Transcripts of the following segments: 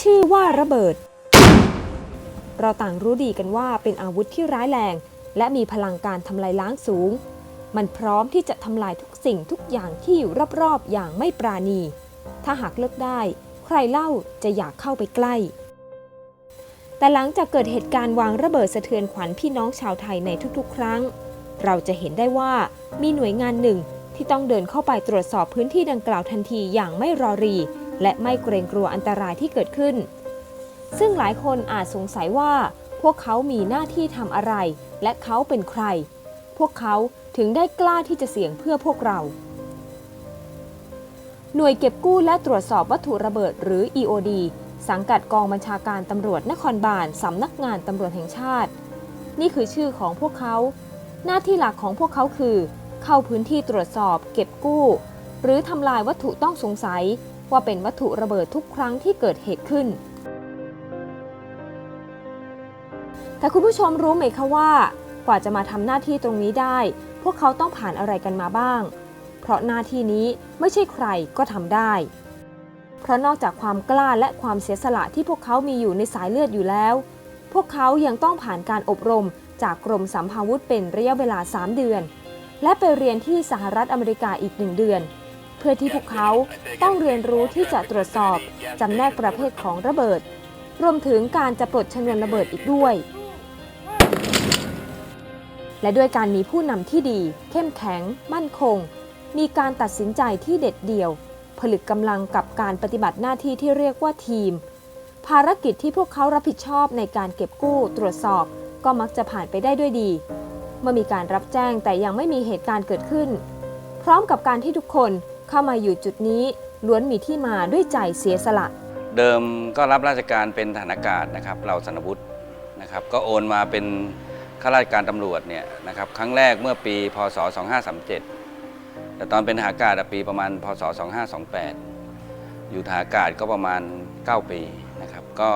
ชื่อว่าระเบิด เราต่างรู้ดีกันว่าเป็นอาวุธที่ร้ายแรง และมีพลังการทำลายล้างสูง มันพร้อมที่จะทำลายทุกสิ่งทุกอย่างที่อยู่รอบๆอย่างไม่ปราณี ถ้าหากเลือกได้ ใครเล่าจะอยากเข้าไปใกล้ แต่หลังจากเกิดเหตุการณ์วางระเบิดสะเทือนขวัญพี่น้องชาวไทยในทุกๆ ครั้ง เราจะเห็นได้ว่ามีหน่วยงานหนึ่งที่ต้องเดินเข้าไปตรวจสอบพื้นที่ดังกล่าวทันทีอย่างไม่รอรี และไม่เกรงกลัวอันตรายที่เกิดขึ้น ซึ่งหลายคนอาจสงสัยว่าพวกเขามีหน้าที่ทำอะไร และเขาเป็นใคร พวกเขาถึงได้กล้าที่จะเสี่ยงเพื่อพวกเรา หน่วยเก็บกู้และตรวจสอบวัตถุระเบิดหรือ EOD สังกัดกองบัญชาการตำรวจนครบาลสำนักงานตำรวจแห่งชาติ นี่คือชื่อของพวกเขา หน้าที่หลักของพวกเขาคือ เข้าพื้นที่ตรวจสอบ เก็บกู้ หรือทำลายวัตถุต้องสงสัย ว่าเป็นวัตถุระเบิดทุกครั้งที่เกิดเหตุขึ้น แต่คุณผู้ชมรู้ไหมคะว่า กว่าจะมาทำหน้าที่ตรงนี้ได้ พวกเขาต้องผ่านอะไรกันมาบ้าง เพราะหน้าที่นี้ไม่ใช่ใครก็ทำได้ เพราะนอกจากความกล้าและความเสียสละที่พวกเขามีอยู่ในสายเลือดอยู่แล้ว พวกเขายังต้องผ่านการอบรมจากกรมสัมภาวุธเป็นระยะเวลา 3 เดือน และไปเรียนที่สหรัฐอเมริกาอีกหนึ่งเดือน พื่อที่พวกเขาต้องเรียนรู้ที่จะตรวจสอบจำแนกประเภทของระเบิด รวมถึงการจะปลดชนวนระเบิดอีกด้วย และด้วยการมีผู้นำที่ดี เข้มแข็ง มั่นคง มีการตัดสินใจที่เด็ดเดี่ยว ผลึกกำลังกับการปฏิบัติหน้าที่ที่เรียกว่าทีม ภารกิจที่พวกเขารับผิดชอบในการเก็บกู้ตรวจสอบก็มักจะผ่านไปได้ด้วยดี เมื่อมีการรับแจ้งแต่ยังไม่มีเหตุการณ์เกิดขึ้น พร้อมกับการที่ทุกคน เข้ามาอยู่จุดนี้ล้วนมีที่มาด้วยใจเสียสละ เดิมก็รับราชการเป็นทหารอากาศนะครับ เราสนวุฒินะครับก็โอนมาเป็นข้าราชการตำรวจเนี่ยนะครับครั้งแรกเมื่อปีพศ 2537 แต่ตอนเป็นทหารอากาศปีประมาณพศ 2528 อยู่ทหารอากาศก็ประมาณ 9 ปีนะครับก็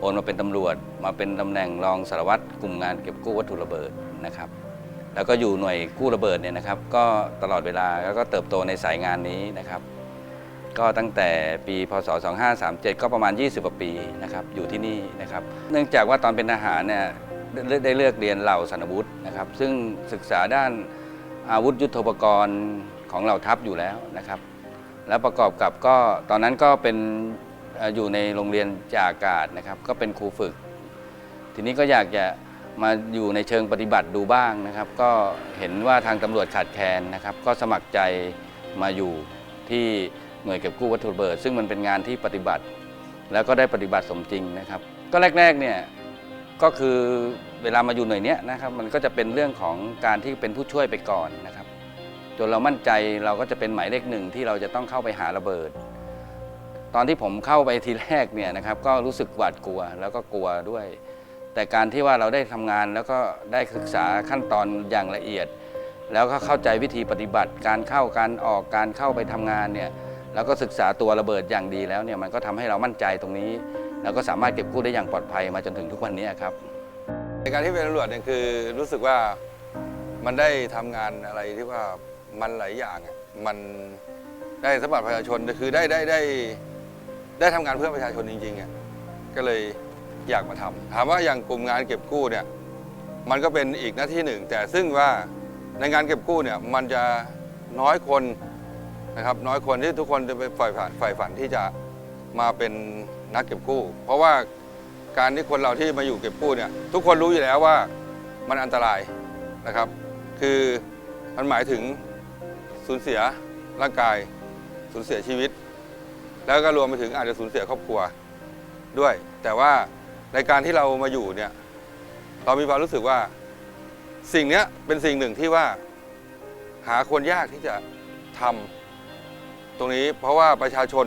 โอนมาเป็นตำรวจมาเป็นตำแหน่งรองสารวัตรกลุ่มงานเก็บกู้วัตถุระเบิดนะครับ แล้วก็อยู่หน่วยกู้ระเบิดเนี่ยนะครับ ก็ตลอดเวลาแล้วก็เติบโตในสายงานนี้นะครับ ก็ตั้งแต่ปีพศ 2537 ก็ประมาณ 20กว่าปีนะครับอยู่ที่นี่นะครับ เนื่องจากว่าตอนเป็นทหารเนี่ยได้ได้เลือกเรียนเหล่าสนวุฒินะครับ ซึ่งศึกษาด้านอาวุธยุทโธปกรณ์ของเหล่าทัพอยู่แล้วนะครับ แล้วประกอบกับก็ตอนนั้นก็เป็นอยู่ในโรงเรียนจากอากาศนะครับ ก็เป็นครูฝึก ทีนี้ก็อยากจะ มาอยู่ในเชิงปฏิบัติดูบ้างนะครับ ก็เห็นว่าทางตำรวจขาดแคลนนะครับ ก็สมัครใจมาอยู่ที่หน่วยเก็บกู้วัตถุระเบิด ซึ่งมันเป็นงานที่ปฏิบัติ แล้วก็ได้ปฏิบัติสมจริงนะครับ ก็แรกๆเนี่ยก็คือเวลามาอยู่หน่วยเนี้ยนะครับมันก็จะเป็นเรื่องของการที่เป็นผู้ช่วยไปก่อนนะครับ จนเรามั่นใจเราก็จะเป็นหมายเลขหนึ่งที่เราจะต้องเข้าไปหาระเบิด ตอนที่ผมเข้าไปทีแรกเนี่ยนะครับก็รู้สึกหวาดกลัวแล้วก็กลัวด้วย แต่การที่ว่าเราได้ทำงานแล้วก็ได้ศึกษาขั้นตอนอย่างละเอียด แล้วก็เข้าใจวิธีปฏิบัติ การเข้าการออกการเข้าไปทำงานเนี่ยแล้วก็ศึกษาตัวระเบิดอย่างดีแล้วเนี่ยมันก็ทำให้เรามั่นใจตรงนี้ แล้วก็สามารถเก็บกู้ได้อย่างปลอดภัยมาจนถึงทุกวันนี้ครับในการที่เป็นตำรวจเนี่ยคือรู้สึกว่ามันได้ทำงานอะไรที่ว่ามันหลายอย่างมันได้สมบัติประชาชนคือได้ได้ได้ได้ทำงานเพื่อประชาชนจริงๆอะก็เลย อยากมาทำถามว่าอย่างกลุ่มงานเก็บกู้เนี่ยมันก็เป็นอีกหน้าที่หนึ่ง แต่ซึ่งว่าในงานเก็บกู้เนี่ยมันจะน้อยคนนะครับน้อยคนที่ทุกคนจะไปฝ่ายฝันฝ่ายฝันที่จะมาเป็นนักเก็บกู้ เพราะว่าการที่คนเราที่มาอยู่เก็บกู้เนี่ยทุกคนรู้อยู่แล้วว่ามันอันตรายนะครับ คือมันหมายถึงสูญเสียร่างกายสูญเสียชีวิต แล้วก็รวมไปถึงอาจจะสูญเสียครอบครัวด้วย แต่ว่า ในการที่เรามาอยู่เนี่ยเรามีความรู้สึกว่าสิ่งนี้เป็นสิ่งหนึ่งที่ว่า หาคนยากที่จะทำตรงนี้ เพราะว่าประชาชน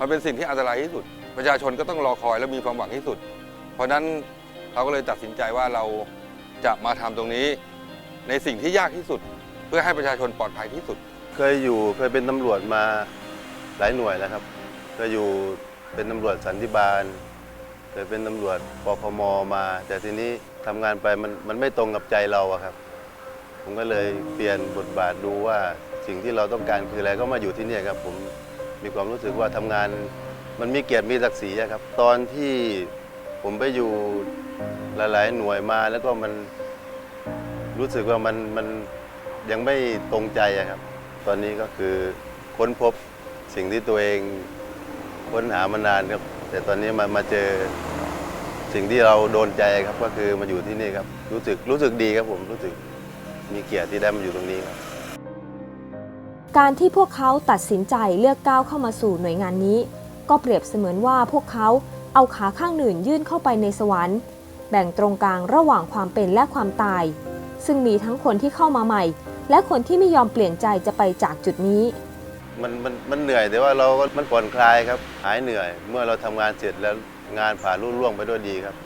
มันเป็นสิ่งที่อันตรายที่สุด ประชาชนก็ต้องรอคอยและมีความหวังที่สุด เพราะฉะนั้นเราก็เลยตัดสินใจว่าเราจะมาทำตรงนี้ ในสิ่งที่ยากที่สุด เพื่อให้ประชาชนปลอดภัยที่สุด เคยอยู่เคยเป็นตำรวจมาหลายหน่วยแล้วครับเคยอยู่เป็นตำรวจสันติบาล เคยเป็นตำรวจปคมมา แต่ทีนี้ทำงานไปมันมันไม่ตรงกับใจเราอะครับ ผมก็เลยเปลี่ยนบทบาทดูว่าสิ่งที่เราต้องการคืออะไรก็มาอยู่ที่นี่ครับ ผมมีความรู้สึกว่าทำงานมันมีเกียรติมีศักดิ์ศรีอะครับ ตอนที่ผมไปอยู่หลายๆ หน่วยมาแล้วก็มันรู้สึกว่ามันมันยังไม่ตรงใจอะครับ ตอนนี้ก็คือค้นพบสิ่งที่ตัวเองค้นหามานานครับ แต่ตอนนี้มามาเจอสิ่งที่เราโดนใจครับก็คือมาอยู่ที่นี่ครับ รู้สึกรู้สึกดีครับผมรู้สึกมีเกียรติที่ได้มาอยู่ตรงนี้ครับ การที่พวกเขาตัดสินใจเลือกก้าวเข้ามาสู่หน่วยงานนี้ ก็เปรียบเสมือนว่าพวกเขาเอาขาข้างหนึ่งยื่นเข้าไปในสวรรค์ แบ่งตรงกลางระหว่างความเป็นและความตาย ซึ่งมีทั้งคนที่เข้ามาใหม่ และคนที่ไม่ยอมเปลี่ยนใจจะไปจากจุดนี้ มันมันมันเหนื่อยแต่ว่าเราก็มันผ่อนคลายครับหายเหนื่อย เมื่อเราทำงานเสร็จแล้วงานผ่านรุ่ล่วงไปด้วยดีครับ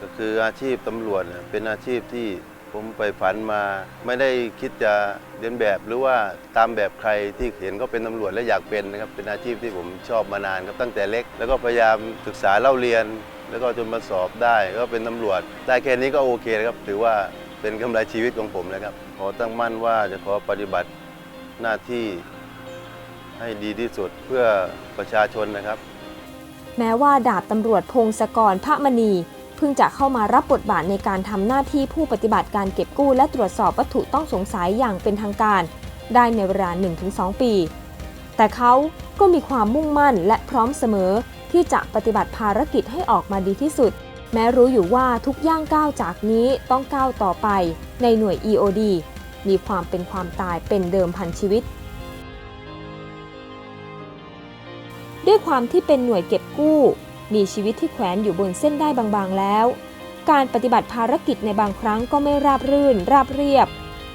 ก็คืออาชีพตำรวจเป็นอาชีพที่ผมไปฝันมา ไม่ได้คิดจะเรียนแบบหรือว่าตามแบบใครที่เห็นก็เป็นตำรวจและอยากเป็นนะครับเป็นอาชีพที่ผมชอบมานานครับตั้งแต่เล็ก แล้วก็พยายามศึกษาเล่าเรียน แล้วก็จนมาสอบได้ก็เป็นตำรวจได้แค่นี้ก็โอเคแล้วครับ ถือว่าเป็นกำไรชีวิตของผมแล้วครับขอตั้งมั่นว่าจะขอปฏิบัติหน้าที่ ให้ดีที่สุดเพื่อประชาชนนะครับ แม้ว่าดาบตำรวจพงศกรพระมณีเพิ่งจะเข้ามารับบทบาทในการทำหน้าที่ผู้ปฏิบัติการเก็บกู้และตรวจสอบวัตถุต้องสงสัยอย่างเป็นทางการ ได้ในเวลา 1-2 ปี แต่เขาก็มีความมุ่งมั่นและพร้อมเสมอ ที่จะปฏิบัติภารกิจให้ออกมาดีที่สุด แม้รู้อยู่ว่าทุกย่างก้าวจากนี้ต้องก้าวต่อไป ในหน่วย EOD มีความเป็นความตายเป็นเดิมพันชีวิต ด้วยความที่เป็นหน่วยเก็บกู้ มีชีวิตที่แขวนอยู่บนเส้นได้บางๆแล้ว การปฏิบัติภารกิจในบางครั้งก็ไม่ราบรื่น ราบเรียบ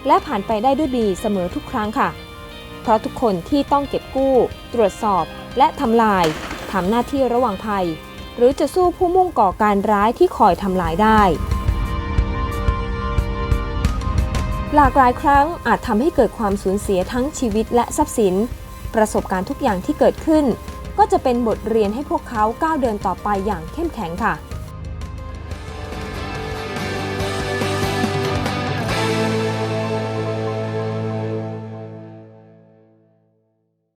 และผ่านไปได้ด้วยดีเสมอทุกครั้งค่ะ เพราะทุกคนที่ต้องเก็บกู้ ตรวจสอบ และทำลายทำหน้าที่ระหว่างภัย หรือจะสู้ผู้มุ่งก่อการร้ายที่คอยทำลายได้ หลากหลายครั้งอาจทำให้เกิดความสูญเสียทั้งชีวิตและทรัพย์สิน ประสบการณ์ทุกอย่างที่เกิดขึ้น ก็จะเป็นบทเรียนให้พวกเขาก้าวเดินต่อไปอย่างเข้มแข็งค่ะ